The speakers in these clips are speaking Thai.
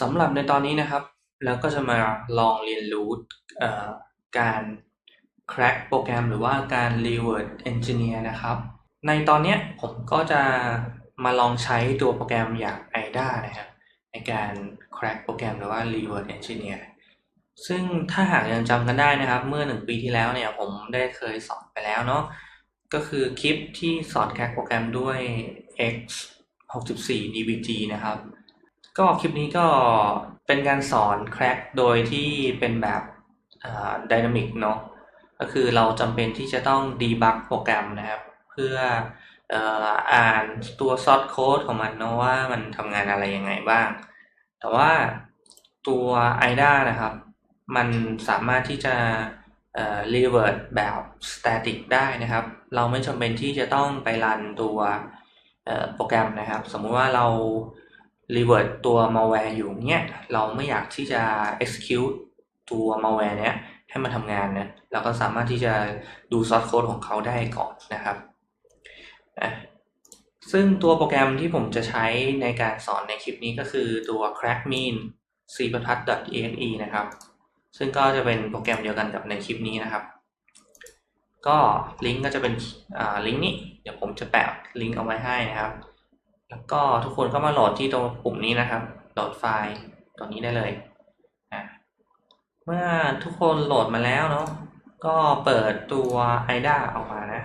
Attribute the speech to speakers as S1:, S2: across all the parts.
S1: สำหรับในตอนนี้นะครับเราก็จะมาลองเรียนรู้การ crack โปรแกรมหรือว่าการ reverse engineer นะครับ ในตอนนี้ผมก็จะมาลองใช้ตัวโปรแกรมอย่าง IDA นะครับในการ crack โปรแกรมหรือว่า reverse engineer ซึ่งถ้าหากยังจำกันได้นะครับ เมื่อหนึ่งปีที่แล้วเนี่ยผมได้เคยสอนไปแล้วเนาะก็คือคลิปที่สอนแค c โปรแกรมด้วย x 64 dbg นะครับ ก็คลิปนี้ก็เป็นการสอนแค c โดยที่เป็นแบบดินามิกเนาะก็คือเราจำเป็นที่จะต้องดีบักโปรแกรมนะครับ เพื่ออ่านตัวซอสโค้ดของมันเนาะว่ามันทำงานอะไรยังไงบ้าง แต่ว่าตัว IDA นะครับ มันสามารถที่จะเอ่อ revert แบบ static ได้นะครับ เราไม่จำเป็นที่จะต้องไปรันตัวโปรแกรมนะครับ สมมุติว่าเรา revert ตัว malware อยู่เนี้ยเราไม่อยากที่จะ execute ตัว malware เนี้ยให้มันทำงานนะเราก็สามารถที่จะดู source code ของเขาได้ก่อนนะครับซึ่งตัวโปรแกรมที่ผมจะใช้ในการสอนในคลิปนี้ก็คือตัว crackmean c p a t .exe นะครับ ซึ่งก็จะเป็นโปรแกรมเดียวกันกับในคลิปนี้นะครับ ก็ลิงก์ก็จะเป็นลิงก์นี้ เดี๋ยวผมจะแปะลิงก์เอาไว้ให้นะครับ แล้วก็ทุกคนก็มาโหลดที่ตรงปุ่มนี้นะครับ โหลดไฟล์ตัวนี้ได้เลยนะเมื่อทุกคนโหลดมาแล้วเนาะก็เปิดตัว IDA ออกมานะ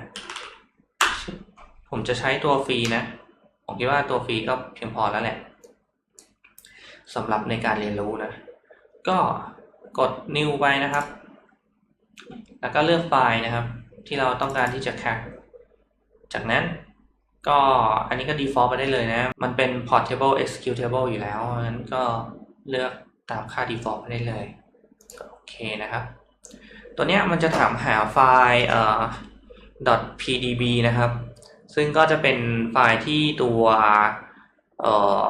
S1: ผมจะใช้ตัวฟรีนะ ผมคิดว่าตัวฟรีก็เพียงพอแล้วแหละสำหรับในการเรียนรู้นะ ก็กด new ไปนะครับ แล้วก็เลือกไฟล์นะครับ ที่เราต้องการที่จะแค c จากนั้น ก็อันนี้ก็ default ไปได้เลยนะ มันเป็น portable executable อยู่แล้วงั้นก็เลือกตามค่า default ไปได้เลยโอเคนะครับ ตัวเนี้ยมันจะถามหาไฟล์เอ่อ .pdb นะครับ ซึ่งก็จะเป็นไฟล์ที่ตัวเอ่อ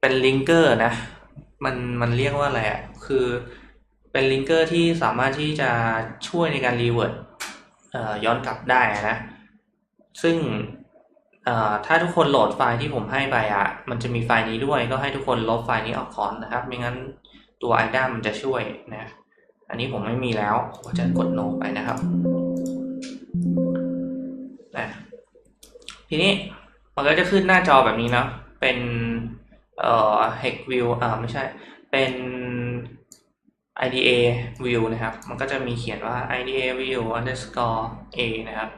S1: เป็นลิงเกอร์นะ มันมันเรียกว่าอะไรอะคือเป็นลิงเกอร์ที่สามารถที่จะช่วยในการรีเวิร์ดย้อนกลับได้นะ ซึ่ง ถ้าทุกคนโหลดไฟล์ที่ผมให้ไปอะ มันจะมีไฟล์นี้ด้วย ก็ให้ทุกคนลบไฟล์นี้ออกก่อนนะครับ ไม่งั้นตัว IDA มันจะช่วยนะ อันนี้ผมไม่มีแล้วผมจะกด no ไปนะครับนะทีนี้มันก็จะขึ้นหน้าจอแบบนี้นะ เป็นเอ่อ hex view อ่าไม่ใช่ เป็น IDA view นะครับ มันก็จะมีเขียนว่า IDA view underscore a นะครับ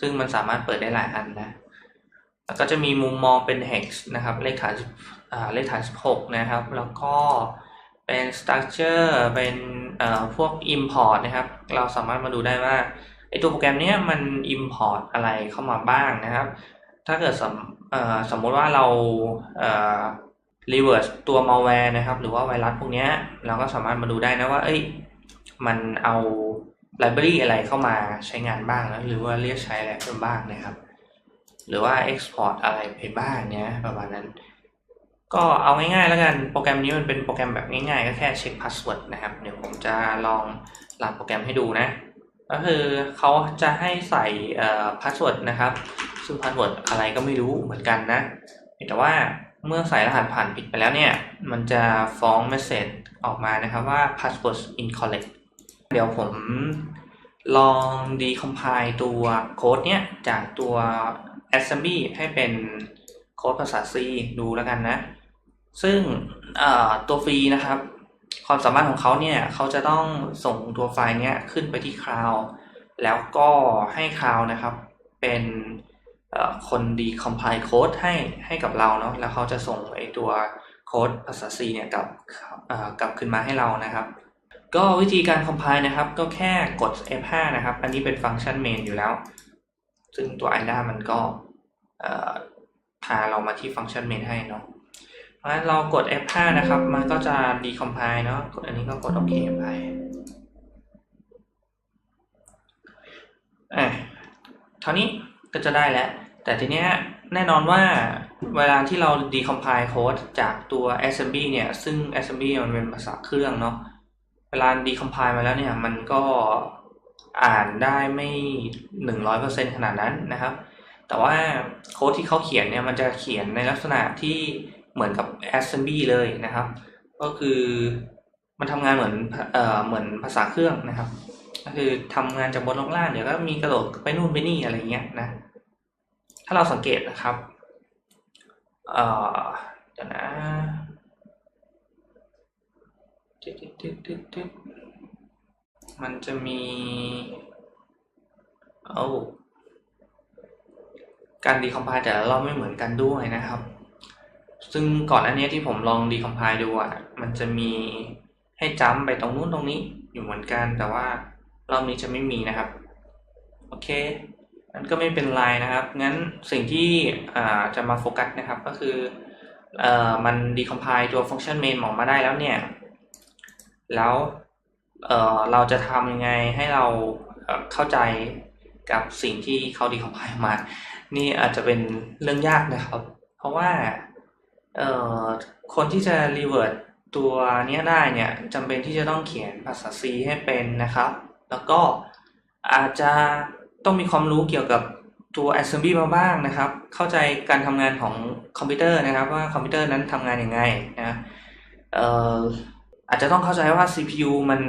S1: ซึ่งมันสามารถเปิดได้หลายอันนะ ก็จะมีมุมมองเป็น hex นะครับ เลขฐานเลขฐาน 16 นะครับ แล้วก็เป็น structure เป็นพวก import นะครับ เราสามารถมาดูได้ว่าไอตัวโปรแกรมนี้มัน import อะไรเข้ามาบ้างนะครับ ถ้าเกิดสมสมมติว่าเรารีเวิร์สตัว malware นะครับ หรือว่าไวรัสพวกนี้เราก็สามารถมาดูได้นะว่าเอ้ยมันเอาไลบรารีอะไรเข้ามาใช้งานบ้างนะหรือว่าเรียกใช้อะไรเป็นบ้างนะครับ หรือว่า export อะไรไปบ้างเนี้ยประมาณนั้น ก็เอาง่ายๆแล้วกันโปรแกรมนี้มันเป็นโปรแกรมแบบง่ายๆ ก็แค่เช็คพาสเวิร์ดนะครับ เดี๋ยวผมจะลองรันโปรแกรมให้ดูนะ ก็คือเขาจะให้ใส่พาสเวิร์ดนะครับ ซึ่งพาสเวิร์ดอะไรก็ไม่รู้เหมือนกันนะ แต่ว่าเมื่อใส่รหัสผ่านผิดไปแล้วเนี่ย มันจะฟ้องเมสเซจออกมานะครับว่า password incorrect เดี๋ยวผมลอง decompile ตัวโค้ดเนี้ยจากตัว assembly ให้เป็นโค้ดภาษา C ดูแล้วกันนะ ซึ่งตัวฟรีนะครับ ความสามารถของเขาเนี่ยเขาจะต้องส่งตัวไฟล์เนี้ยขึ้นไปที่คลาวด์แล้วก็ให้คลาวด์นะครับเป็นคนดีคอมไพล์โค้ดให้ให้กับเราเนาะแล้วเขาจะส่งไอตัวโค้ดภาษา C เนี่ยกลับกลับขึ้นมาให้เรานะครับ ก็วิธีการคอมไพล์นะครับ ก็แค่กด F5 นะครับ อันนี้เป็นฟังก์ชันเมนอยู่แล้ว ซึ่งตัว IDA มันก็พาเรามาที่ฟังก์ชันเมนให้เนาะเพราะฉะนั้นเรากด F5 นะครับ มันก็จะดีคอมไพล์เนาะกดอันนี้ก็กดโอเคไปอะเท่านี้ก็จะได้แล้ว แต่ทีเนี้ยแน่นอนว่าเวลาที่เรา decompile code จากตัว assembly เนี่ย ซึ่ง assembly มันเป็นภาษาเครื่องเนาะเวลา decompile มาแล้วเนี่ย มันก็ อ่านได้ไม่หนึ่งร้อยเปอร์เซ็นขนาดนั้นนะครับ แต่ว่าโค้ดที่เขาเขียนเนี่ยมันจะเขียนในลักษณะที่เหมือนกับ assembly เลยนะครับ ก็คือมันทำงานเหมือนเอ่อเหมือนภาษาเครื่องนะครับ ก็คือทำงานจากบนลงล่างเดี๋ยวก็มีกระโดดไปนู่นไปนี่อะไรเงี้ยนะ ถ้าเราสังเกตนะครับเอ่อเดี๋ยวนะตึ๊ดตึ๊ดตึ๊ดตึ๊ด มันจะมี เอาการดีคอมไพล์แต่ละรอบไม่เหมือนกันด้วยนะครับ ซึ่งก่อนอันนี้ที่ผมลองดีคอมไพล์ดูอะ มันจะมีให้จัมป์ไปตรงนู้นตรงนี้อยู่เหมือนกัน แต่ว่ารอบนี้จะไม่มีนะครับ โอเคนั้นก็ไม่เป็นไรนะครับ งั้นสิ่งที่จะมาโฟกัสนะครับก็คืออมันดีคอมไพล์ตัวฟังก์ชัน main ออกมาได้แล้วเนี่ย แล้ว เอ่อเราจะทำยังไงให้เราเข้าใจกับสิ่งที่เขาดีคอมไพล์มา นี่อาจจะเป็นเรื่องยากนะครับ เพราะว่าเอ่อคนที่จะ revert ตัวเนี้ยได้เนี่ยจำเป็นที่จะต้องเขียนภาษา C ให้เป็นนะครับ แล้วก็อาจจะต้องมีความรู้เกี่ยวกับตัว assembly มาบ้างนะครับ เข้าใจการทำงานของคอมพิวเตอร์นะครับ ว่าคอมพิวเตอร์นั้นทำงานยังไงนะเอาจจะต้องเข้าใจว่า CPU มัน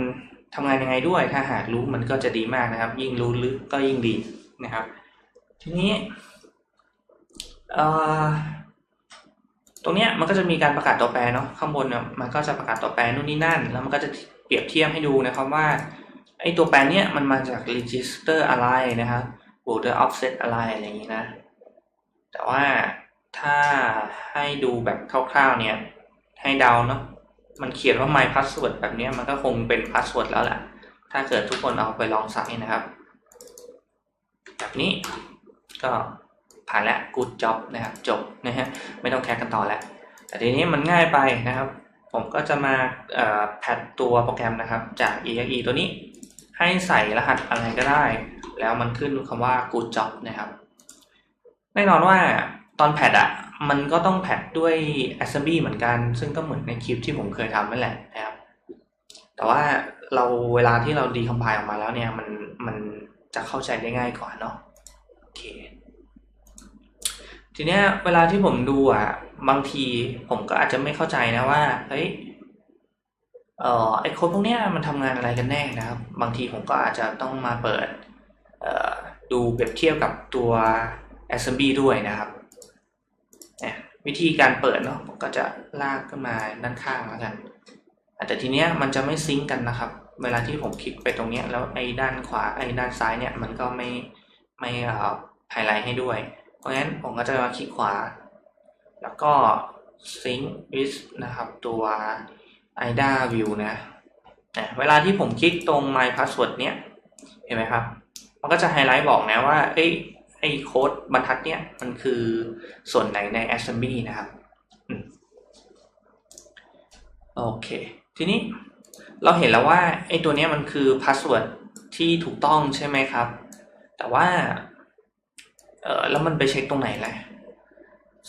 S1: ทำงานยังไงด้วย ถ้าหากรู้มันก็จะดีมากนะครับ ยิ่งรู้ลึกก็ยิ่งดีนะครับ ทีนี้ตรงเนี้ยมันก็จะมีการประกาศตัวแปรเนาะข้างบนเนี่ยมันก็จะประกาศตัวแปรนู่นนี่นั่น แล้วมันก็จะเปรียบเทียบให้ดูนะครับว่าไอ้ตัวแปรเนี้ยมันมาจาก register อะไรนะครับบวกด้วย offset อะไรอะไรอย่างนี้นะ แต่ว่าถ้าให้ดูแบบคร่าวๆเนี่ยให้เดาเนาะ มันเขียนว่า my password แบบนี้มันก็คงเป็น password แล้วแหละ ถ้าเกิดทุกคนเอาไปลองใส่นะครับ แบบนี้ก็ผ่านแล้ว good job นะครับจบนะฮะไม่ต้องแคร์กันต่อแล้ว แต่ทีนี้มันง่ายไปนะครับ ผมก็จะมาแพดตัวโปรแกรมนะครับ จาก exe ตัวนี้ ให้ใส่รหัสอะไรก็ได้ แล้วมันขึ้นคำว่า good job นะครับ แน่นอนว่าตอนแพดอะ มันก็ต้องแพดด้วย assembly เหมือนกัน ซึ่งก็เหมือนในคลิปที่ผมเคยทำนั่นแหละนะครับ แต่ว่าเราเวลาที่เราดีคอมไพล์ออกมาแล้วเนี่ย มันมันจะเข้าใจได้ง่ายกว่าเนาะโอเคทีเนี้ยเวลาที่ผมดูอะ บางทีผมก็อาจจะไม่เข้าใจนะว่าเฮ้ยเอ่อไอโค้ดพวกเนี้ยมันทำงานอะไรกันแน่นะครับ บางทีผมก็อาจจะต้องมาเปิดเอ่อดูเปรียบเทียบกับตัว assembly ด้วยนะครับ วิธีการเปิดเนาะก็จะลากขึ้นมาด้านข้างแล้วกันแต่ทีเนี้ยมันจะไม่ซิงก์กันนะครับ เวลาที่ผมคลิกไปตรงเนี้ยแล้วไอ้ด้านขวาไอ้ด้านซ้ายเนี่ยมันก็ไม่ไม่เอ่อไฮไลท์ให้ด้วย เพราะฉะนั้นผมก็จะมาคลิกขวา แล้วก็ sync with นะครับตัว ida view นะนะเวลาที่ผมคลิกตรง my password เนี้ยเห็นไหมครับ มันก็จะไฮไลท์บอกนะว่าเอ้ย ไอ้โค้ดบรรทัดเนี้ยมันคือส่วนไหนใน assembly นะครับโอเค ทีนี้เราเห็นแล้วว่าไอ้ตัวเนี้ยมันคือ password ที่ถูกต้องใช่ไหมครับ แต่ว่าเออแล้วมันไปเช็คตรงไหนแหละ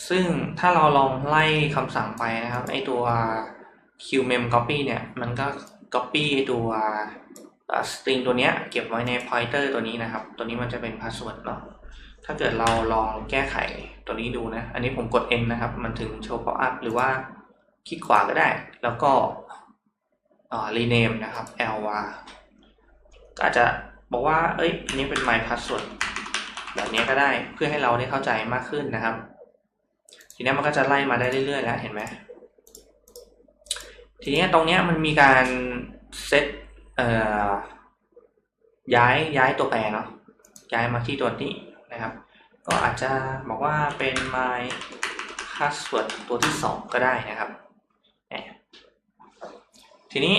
S1: ซึ่งถ้าเราลองไล่คำสั่งไปนะครับ ไอตัว qmem copy เนี่ย มันก็ copy ตัว string ตัวเนี้ย เก็บไว้ใน pointer ตัวนี้นะครับ ตัวนี้มันจะเป็น password เนาะ ถ้าเกิดเราลองแก้ไขตัวนี้ดูนะ อันนี้ผมกด n นะครับ มันถึงโชว์ pop up หรือว่าคลิกขวาก็ได้ แล้วก็ rename นะครับ l var ก็อาจจะบอกว่า เอ้ย อันนี้เป็น my password แบบนี้ก็ได้ เพื่อให้เราได้เข้าใจมากขึ้นนะครับ ทีนี้มันก็จะไล่มาได้เรื่อยๆแล้ว เห็นไหม ทีนี้ตรงเนี้ยมันมีการเซตเอ่อย้ายย้ายตัวแปรเนาะ ย้ายมาที่ตัวนี้ นะครับ ก็อาจจะบอกว่าเป็น my password ตัวที่ 2 ก็ได้นะครับ ทีนี้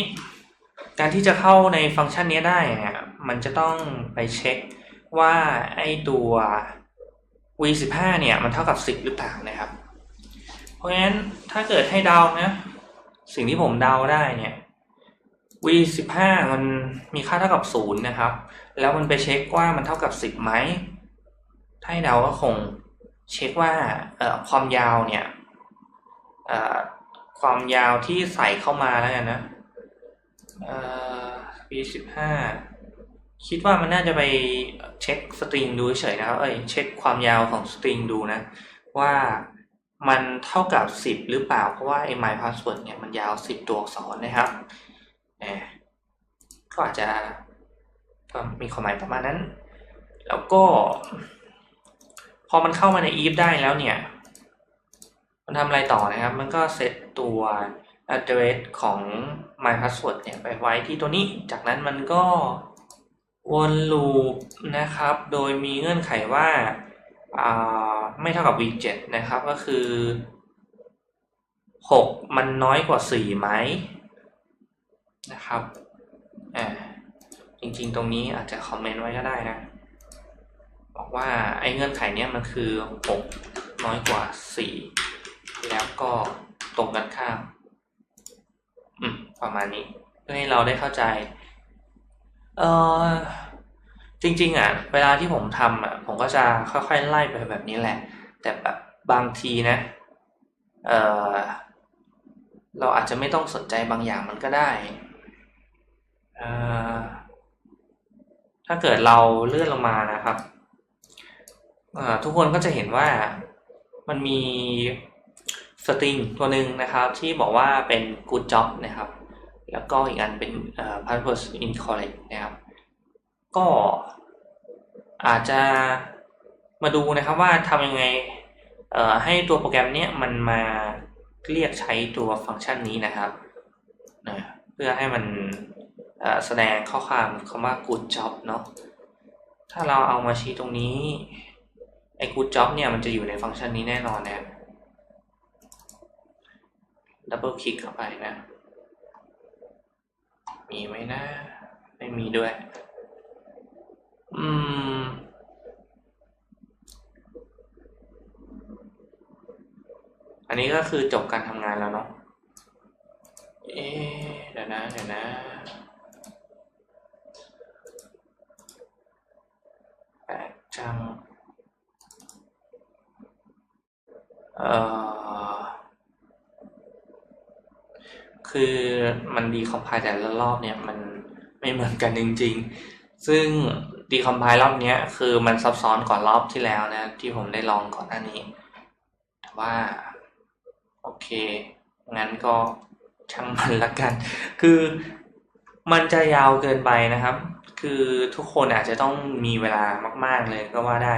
S1: การที่จะเข้าในฟังก์ชันนี้ได้เนี่ยมันจะต้องไปเช็คว่าไอตัว v15 เนี่ยมันเท่ากับ 10 หรือเปล่านะครับ เพราะงั้นถ้าเกิดให้เดานะสิ่งที่ผมเดาได้เนี่ย v15 มันมีค่าเท่ากับ 0 นะครับ แล้วมันไปเช็คว่ามันเท่ากับ 10ไหม ถ้าให้เดาก็คงเช็คว่าความยาวเนี่ยความยาวที่ใส่เข้ามาแล้วกันนะ v15 คิดว่ามันน่าจะไปเช็คสตริงดูเฉยนะครับ เอ้ยเช็คความยาวของสตริงดูนะ ว่ามันเท่ากับ 10 หรือเปล่า เพราะว่าไอ้ my password เนี่ยมันยาว 10 ตัวอักษรนะครับก็อาจจะมีความหมายประมาณนั้น แล้วก็ พอมันเข้ามาใน if ได้แล้วเนี่ย มันทำอะไรต่อนะครับ มันก็เซตตัว address ของ my password เนี่ยไปไว้ที่ตัวนี้ จากนั้นมันก็วนลูปนะครับ โดยมีเงื่อนไขว่าาไม่เท่ากับ v 7 นะครับ ก็คือ 6 มันน้อยกว่า 4 ไหมนะครับ อ่า จริงๆ ตรงนี้อาจจะคอมเมนต์ไว้ก็ได้นะ ว่าไอ้เงื่อนไขเนี้ยมันคือ6น้อยกว่า 4 แล้วก็ตรงกันข้ามอืมประมาณนี้ เพื่อให้เราได้เข้าใจ เออจริง ๆ อะ เวลาที่ผมทำอะ ผมก็จะค่อยๆไล่ไปแบบนี้แหละ แต่แบบบางทีนะเออเราอาจจะไม่ต้องสนใจบางอย่างมันก็ได้เออถ้าเกิดเราเลื่อนลงมานะครับ ทุกคนก็จะเห็นว่ามันมีสตริงตัวหนึ่งนะครับที่บอกว่าเป็น good job นะครับ แล้วก็อีกอันเป็นเอ่อ password incorrect นะครับ ก็อาจจะมาดูนะครับว่าทำยังไงให้ตัวโปรแกรมเนี้ยมันมาเรียกใช้ตัวฟังก์ชันนี้นะครับนะเพื่อให้มันแสดงข้อความคำว่า good job เนาะถ้าเราเอามาชี้ตรงนี้ ไอ้ good job เนี่ยมันจะอยู่ในฟังก์ชันนี้แน่นอนนะดับเบิลคลิกเข้าไปนะ มีไหมนะ ไม่มีด้วย อืม อันนี้ก็คือจบการทำงานแล้วเนาะ เอ๊เดี๋ยวนะ เดี๋ยวนะ แปลกจัง เอ่อ คือ มันดีคอมไพล์แต่ละรอบเนี่ยมันไม่เหมือนกันจริง ๆ ซึ่งดีคอมไพล์รอบเนี้ยคือมันซับซ้อนกว่ารอบที่แล้วนะ ที่ผมได้ลองก่อนหน้านี้ แต่ว่า โอเค งั้นก็ช่างมันละกัน คือมันจะยาวเกินไปนะครับ คือทุกคนอาจจะต้องมีเวลามาก ๆ เลยก็ว่าได้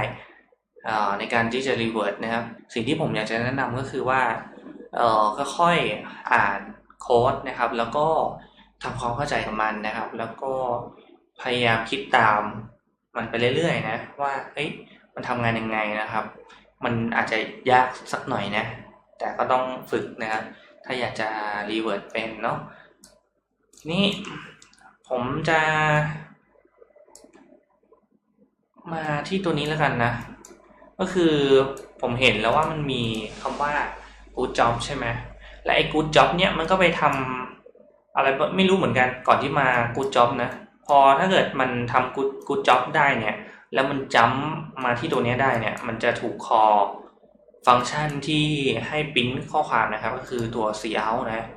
S1: อ่าในการที่จะรีเวิร์ดนะครับ สิ่งที่ผมอยากจะแนะนำก็คือว่าเออค่อยๆอ่าน โค้ดนะครับ แล้วก็ทำความเข้าใจกับมันนะครับ แล้วก็พยายามคิดตามมันไปเรื่อยๆนะ ว่าเฮ้ยมันทำงานยังไงนะครับ มันอาจจะยากสักหน่อยนะ แต่ก็ต้องฝึกนะครับถ้าอยากจะรีเวิร์ดเป็นเนาะทีนี้ผมจะ มาที่ตัวนี้แล้วกันนะ ก็คือผมเห็นแล้วว่ามันมีคำว่า good job ใช่ไหม และไอ้ good job เนี่ยมันก็ไปทำอะไรไม่รู้เหมือนกันก่อนที่มา good job นะพอถ้าเกิดมันทำ good good job ได้เนี่ย แล้วมันจัมมาที่ตัวนี้ได้เนี่ย มันจะถูกคอฟังก์ชันที่ให้ปริ้นข้อความนะครับ ก็คือตัว cout นะ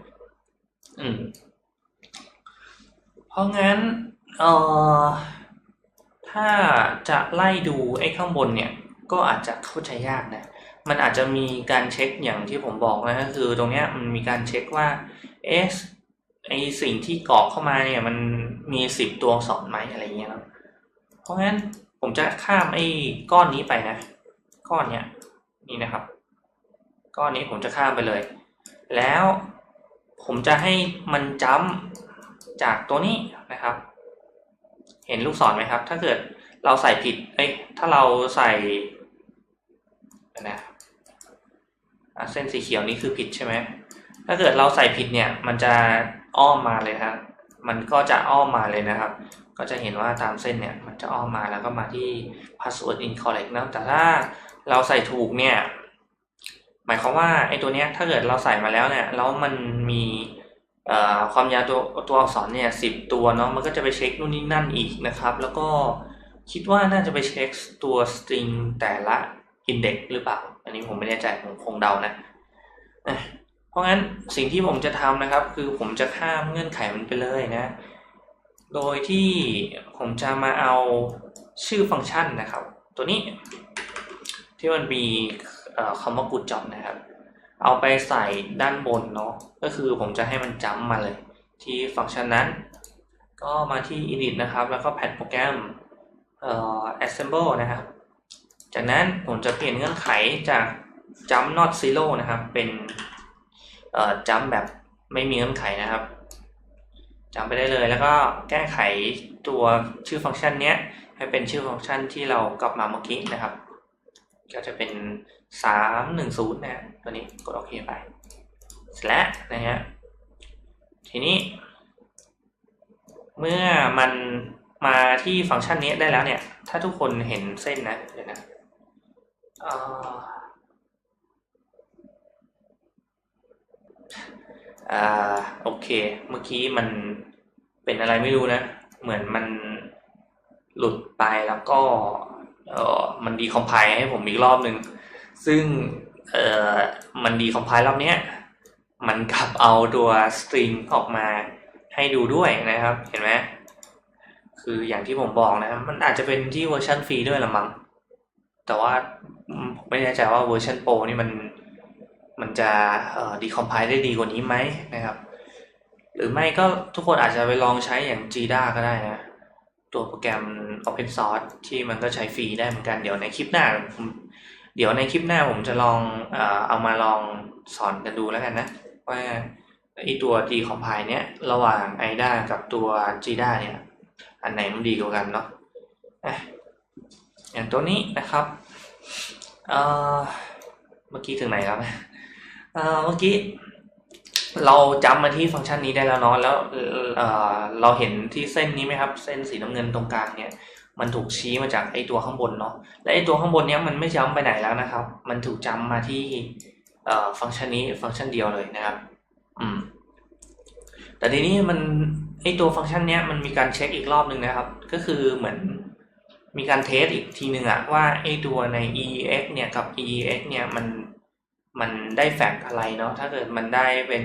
S1: อืม เพราะงั้นเอ่อถ้าจะไล่ดูไอ้ข้างบนเนี่ย ก็อาจจะเข้าใจยากนะ มันอาจจะมีการเช็คอย่างที่ผมบอกนะก็คือตรงเนี้ยมันมีการเช็คว่าเอ๊ะไอสิ่งที่กรอกเข้ามาเนี่ยมันมีสิบตัวอักษรไหมอะไรเงี้ยเนาะเพราะงั้นผมจะข้ามไอ้ก้อนนี้ไปนะ ก้อนเนี้ยนี่นะครับ ก้อนนี้ผมจะข้ามไปเลย แล้วผมจะให้มันจัมจากตัวนี้นะครับ เห็นลูกศรไหมครับ ถ้าเกิดเราใส่ผิดเอ้ยถ้าเราใส่นะอะ เส้นสีเขียวนี้คือผิดใช่ไหมถ้าเกิดเราใส่ผิดเนี่ยมันจะอ้อมมาเลยครับ มันก็จะอ้อมมาเลยนะครับ ก็จะเห็นว่าตามเส้นเนี่ยมันจะอ้อมมาแล้วก็มาที่ password incorrect นะแต่ถ้าเราใส่ถูกเนี่ยหมายความว่าไอ้ตัวเนี้ยถ้าเกิดเราใส่มาแล้วเนี่ยแล้วมันมีความยาวตัวตัวอักษรเนี่ยสิบตัวเนาะมันก็จะไปเช็คนู่นนี่นั่นอีกนะครับ แล้วก็คิดว่าน่าจะไปเช็คตัว string แต่ละ index หรือเปล่า อันนี้ผมไม่แน่ใจผมคงเดานะ เพราะงั้นสิ่งที่ผมจะทำนะครับ คือผมจะข้ามเงื่อนไขมันไปเลยนะ โดยที่ผมจะมาเอาชื่อฟังก์ชันนะครับ ตัวนี้ที่มันมีคำว่า good job นะครับ เอาไปใส่ด้านบนเนาะก็คือผมจะให้มันจัมาเลย ที่ฟังก์ชันนั้น ก็มาที่ edit นะครับ แล้วก็ add โปรแกรมเอ่อ assemble นะครับ จากนั้นผมจะเปลี่ยนเงื่อนไขจาก jump not zero นะครับ เป็นเอ่อ jump แบบไม่มีเงื่อนไขนะครับจำไปได้เลยแล้วก็แก้ไขตัวชื่อฟังก์ชันเนี้ยให้เป็นชื่อฟังก์ชันที่เรากลับมาเมื่อกี้นะครับ ก็จะเป็น 310นะฮะตัวนี้กดโอเคไปเสร็จแล้วนะฮะทีนี้ เมื่อมันมาที่ฟังก์ชันนี้ได้แล้วเนี่ย ถ้าทุกคนเห็นเส้นนะเดี๋ยวนะ อ่ออ่า โอเค เมื่อกี้มันเป็นอะไรไม่รู้นะ เหมือนมันหลุดไปแล้วก็เออมันดีคอมไพล์ให้ผมอีกรอบหนึ่ง ซึ่งเออมันดีคอมไพล์รอบเนี้ย มันกลับเอาตัวสตริงออกมาให้ดูด้วยนะครับ เห็นไหมคืออย่างที่ผมบอกนะ มันอาจจะเป็นที่เวอร์ชันฟรีด้วยละมั้งแต่ว่า ไม่แน่ใจว่าเวอร์ชันโปรนี่มันมันจะดีคอมไพล์ได้ดีกว่านี้ไหมนะครับ หรือไม่ก็ทุกคนอาจจะไปลองใช้อย่าง Jida ก็ได้นะ ตัวโปรแกรม Open Source ที่มันก็ใช้ฟรีได้เหมือนกันเดี๋ยวในคลิปหน้าผมเดี๋ยวในคลิปหน้าผมจะลองเอามาลองสอนกันดูแล้วกันนะ ว่าไอตัว decompile เนี้ยระหว่าง IDA กับตัว Jida เนี่ย อันไหนมันดีกว่ากันเนาะอะอย่างตัวนี้นะครับ เมื่อกี้ถึงไหนแล้วนะเอ่อเมื่อกี้เราจำมาที่ฟังก์ชันนี้ได้แล้วเนาะแล้วเเราเห็นที่เส้นนี้ไหมครับ เส้นสีน้ำเงินตรงกลางเนี่ย มันถูกชี้มาจากไอตัวข้างบนเนาะและไอตัวข้างบนเนี้ยมันไม่จำไปไหนแล้วนะครับ มันถูกจำมาที่ฟังก์ชันนี้ฟังก์ชันเดียวเลยนะครับ อืม แต่ทีนี้มันไอตัวฟังก์ชันเนี้ยมันมีการเช็คอีกรอบหนึ่งนะครับ ก็คือเหมือน มีการเทสอีกทีหนึ่งอะว่าไอตัวใน EEX เนี่ยกับ EEX เนี่ยมันมันได้แฟกอะไรเนาะถ้าเกิดมันได้เป็น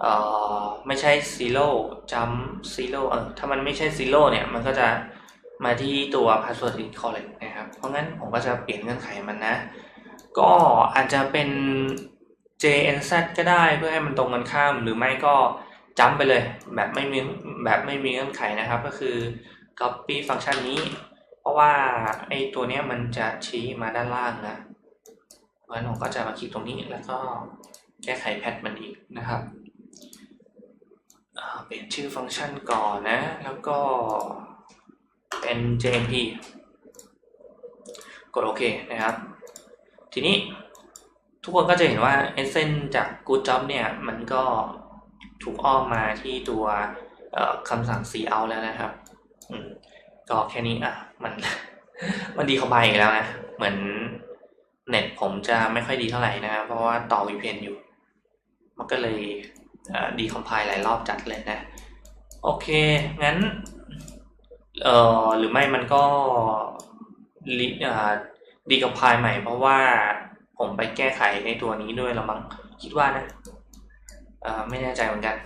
S1: เอ่อไม่ใช่ zero jump zero เออถ้ามันไม่ใช่ zero เนี่ยมันก็จะมาที่ตัว password incorrect นะครับ เพราะงั้นผมก็จะเปลี่ยนเงื่อนไขมันนะ ก็อาจจะเป็น JNZ ก็ได้เพื่อให้มันตรงกันข้ามหรือไม่ก็จัมไปเลยแบบไม่มีแบบไม่มีเงื่อนไขนะครับก็คือ copy ฟังก์ชันนี้ เพราะว่าไอตัวเนี้ยมันจะชี้มาด้านล่างนะเพราะฉะนั้นผมก็จะมาคลิกตรงนี้แล้วก็แก้ไขแพทมันอีกนะครับเปลี่ยนชื่อฟังก์ชันก่อนนะ แล้วก็เป็น JMP กดโอเคนะครับ ทีนี้ทุกคนก็จะเห็นว่าเอเซนจาก Good Job เนี่ย มันก็ถูกอ้อมมาที่ตัวคำสั่ง C out แล้วนะครับ ก็แค่นี้อะ มันมันดีคอมไพล์อีกแล้วนะ เหมือนเน็ตผมจะไม่ค่อยดีเท่าไหร่นะครับเพราะว่าต่อ VPN อยู่ มันก็เลยดีคอมไพล์หลายรอบจัดเลยนะ โอเค งั้นเอ่อหรือไม่มันก็ลิดีคอมไพล์ใหม่ เพราะว่าผมไปแก้ไขในตัวนี้ด้วยละมั้งคิดว่านะเอ่อไม่แน่ใจเหมือนกัน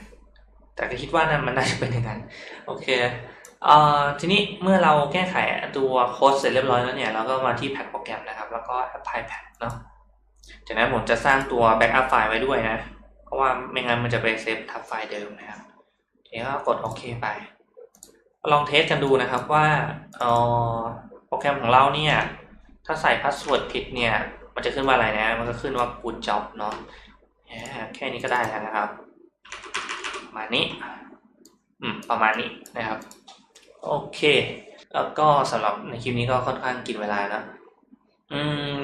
S1: แต่ก็คิดว่านะมันน่าจะเป็นอย่างนั้น โอเค เอ่อทีนี้เมื่อเราแก้ไขตัวโค้ดเสร็จเรียบร้อยแล้วเนี่ย เราก็มาที่แพ็คโปรแกรมนะครับ แล้วก็ apply patch เนาะจากนั้นผมจะสร้างตัว backup ไฟล์ไว้ด้วยนะ เพราะว่าไม่งั้นมันจะไปเซฟทับไฟล์เดิมนะครับทีนี้ก็กดโอเคไป ลองเทสกันดูนะครับว่าเอ่อโปรแกรมของเราเนี่ย ถ้าใส่พาสเวิร์ดผิดเนี่ย มันจะขึ้นว่าอะไรนะ มันก็ขึ้นว่า good job เนาะแค่นี้ก็ได้แล้วนะครับ ประมาณนี้ อืม ประมาณนี้นะครับ โอเค แล้วก็สำหรับในคลิปนี้ก็ค่อนข้างกินเวลานะอืม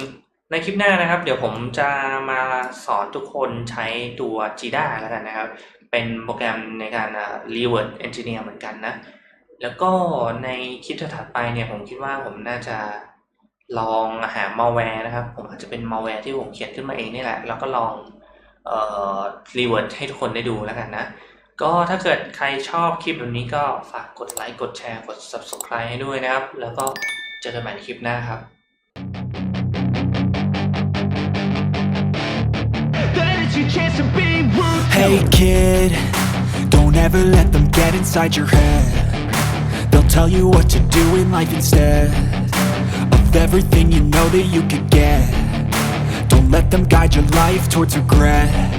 S1: ในคลิปหน้านะครับ เดี๋ยวผมจะมาสอนทุกคนใช้ตัว Jida แล้วกันนะครับ เป็นโปรแกรมในการ reword engineer เหมือนกันนะ แล้วก็ในคลิปถัดไปเนี่ยผมคิดว่าผมน่าจะลองหา malware นะครับ ผมอาจจะเป็น malware ที่ผมเขียนขึ้นมาเองนี่แหละ แล้วก็ลองเอ่อ reword ให้ทุกคนได้ดูแล้วกันนะ ก็ถ้าเกิดใครชอบคลิปแบบนี้ก็ฝากกดไลค์กดแชร์กด subscribe ให้ด้วยนะครับ แล้วก็เจอกันใหม่ในคลิปหน้าครับ
S2: Hey kid, don't ever let them get inside your head. They'll tell you what to do in life instead of everything you know that you could get don't let them guide your life towards regret